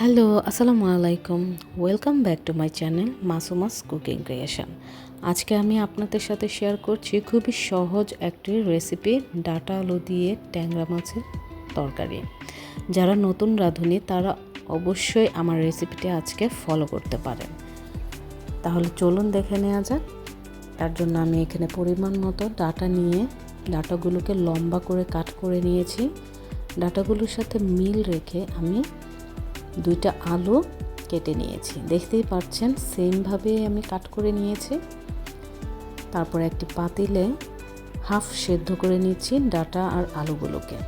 Hello আসসালামু আলাইকুম। Welcome back to my channel Masuma's cooking creation আজকে আমি আপনাদের সাথে শেয়ার করছি খুবই সহজ একটি রেসিপি ডাটা আলু দিয়ে ট্যাংরা মাছের তরকারি। যারা নতুন রাঁধুনি, তারা অবশ্যই আমার রেসিপিটি আজকে ফলো করতে পারেন। তাহলে চলুন দেখে নেওয়া যাক। তার জন্য আমি এখানে পরিমাণ মতো ডাটা নিয়ে ডাটাগুলোকে লম্বা করে কাট করে নিয়েছি। ডাটাগুলোর সাথে মিল রেখে আমি দুইটা আলু কেটে নিয়েছি। দেখতেই পাচ্ছেন সেমভাবে আমি কাট করে নিয়েছি। তারপর একটি পাতিলে হাফ সেদ্ধ করে নিচ্ছি ডাটা আর আলুগুলোকে।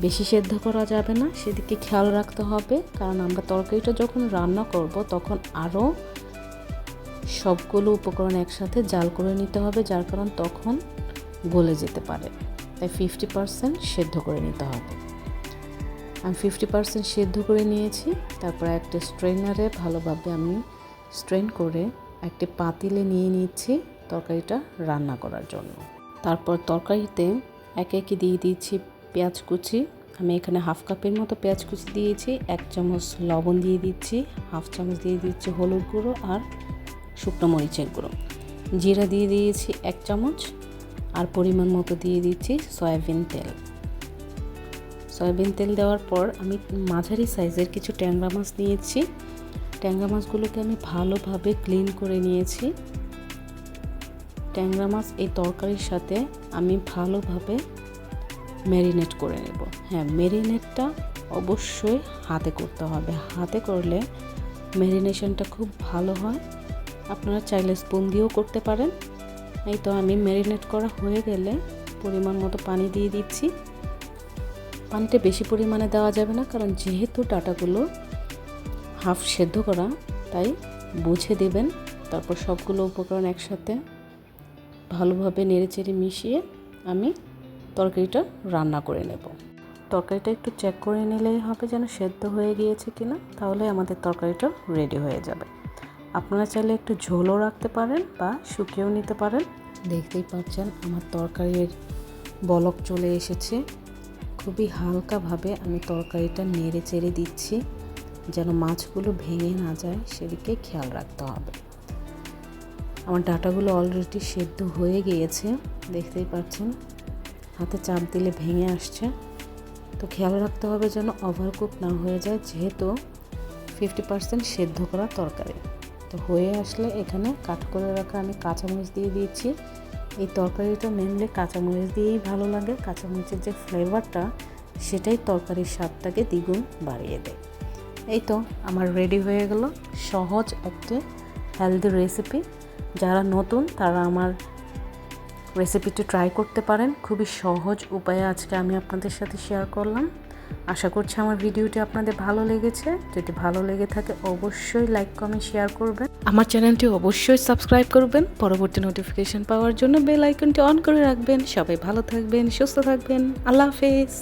বেশি সেদ্ধ করা যাবে না, সেদিকে খেয়াল রাখতে হবে, কারণ আমরা তরকারিটা যখন রান্না করব, তখন আরও সবগুলো উপকরণ একসাথে জাল করে নিতে হবে, যার কারণ তখন গলে যেতে পারে। তাই ফিফটি পারসেন্ট সেদ্ধ করে নিতে হবে। আমি ফিফটি পারসেন্ট সেদ্ধ করে নিয়েছি। তারপর একটা স্ট্রেনারে ভালোভাবে আমি স্ট্রেন করে একটি পাতিলে নিয়ে নিচ্ছি তরকারিটা রান্না করার জন্য। তারপর তরকারিতে একে একে দিয়ে দিচ্ছি পেঁয়াজ কুচি। আমি এখানে হাফ কাপের মতো পেঁয়াজ কুচি দিয়েছি, এক চামচ লবণ দিয়ে দিচ্ছি, হাফ চামচ দিয়ে দিচ্ছি হলুদ গুঁড়ো আর শুকনো মরিচের গুঁড়ো। জিরা দিয়ে দিয়েছি এক চামচ, আর পরিমাণ মতো দিয়ে দিচ্ছি সয়াবিন তেল। সয়াবিন তেল দেওয়ার পর আমি মাঝারি সাইজের কিছু ট্যাংরা মাছ নিয়েছি। ট্যাংরা মাছগুলোকে আমি ভালোভাবে ক্লিন করে নিয়েছি। ট্যাংরা মাছ এই তরকারির সাথে আমি ভালোভাবে ম্যারিনেট করে নেব। হ্যাঁ ম্যারিনেটটা অবশ্যই হাতে করতে হবে। হাতে করলে ম্যারিনেশনটা খুব ভালো হয়। আপনারা চাইলে স্পুন দিয়েও করতে পারেন। এই তো আমি ম্যারিনেট করা হয়ে গেলে পরিমাণ মতো পানি দিয়ে দিচ্ছি। পানিটা বেশি পরিমাণে দেওয়া যাবে না, কারণ যেহেতু ডাটাগুলো হাফ সেদ্ধ করা, তাই বুঝে দেবেন। তারপর সবগুলো উপকরণ একসাথে ভালোভাবে নেড়েচেড়ে মিশিয়ে আমি তরকারিটা রান্না করে নেব। তরকারিটা একটু চেক করে নিলেই হবে যেন সেদ্ধ হয়ে গিয়েছে কিনা, তাহলে আমাদের তরকারিটা রেডি হয়ে যাবে। আপনারা চাইলে একটু ঝোলও রাখতে পারেন বা শুকিয়েও নিতে পারেন। দেখতেই পাচ্ছেন আমার তরকারির বলক চলে এসেছে। খুবই হালকাভাবে আমি তরকারিটা নেড়ে চেড়ে দিচ্ছি, যেন মাছগুলো ভেঙে না যায়, সেদিকে খেয়াল রাখতে হবে। আমার ডাটাগুলো অলরেডি সেদ্ধ হয়ে গিয়েছে, দেখতেই পাচ্ছেন, হাতে চাপ দিলে ভেঙে আসছে। তো খেয়াল রাখতে হবে যেন ওভারকুক না হয়ে যায়, যেহেতু ফিফটি পার্সেন্ট সেদ্ধ করা তরকারি। তো হয়ে আসলে এখানে কাট করে রাখা আমি কাঁচামরিচ দিয়ে দিয়েছি এই তরকারিটা মেনলি কাঁচামরিচ দিয়েই ভালো লাগে। কাঁচামরিচের যে ফ্লেভারটা সেটাই তরকারির স্বাদটাকে দ্বিগুণ বাড়িয়ে দেয়। এই তো আমার রেডি হয়ে গেল সহজ একটি হেলদি রেসিপি যারা নতুন, তারা আমার রেসিপিটি ট্রাই করতে পারেন। খুবই সহজ উপায়ে আজকে আমি আপনাদের সাথে শেয়ার করলাম। আশা করছি আমার ভিডিওটি আপনাদের ভালো লেগেছে। যদি ভালো লেগে থাকে, অবশ্যই লাইক কমেন্ট শেয়ার করবেন। আমার চ্যানেলটি অবশ্যই সাবস্ক্রাইব করবেন। পরবর্তী নোটিফিকেশন পাওয়ার জন্য বেল আইকনটি অন করে রাখবেন। সবাই ভালো থাকবেন, সুস্থ থাকবেন। আল্লাহ হাফেজ।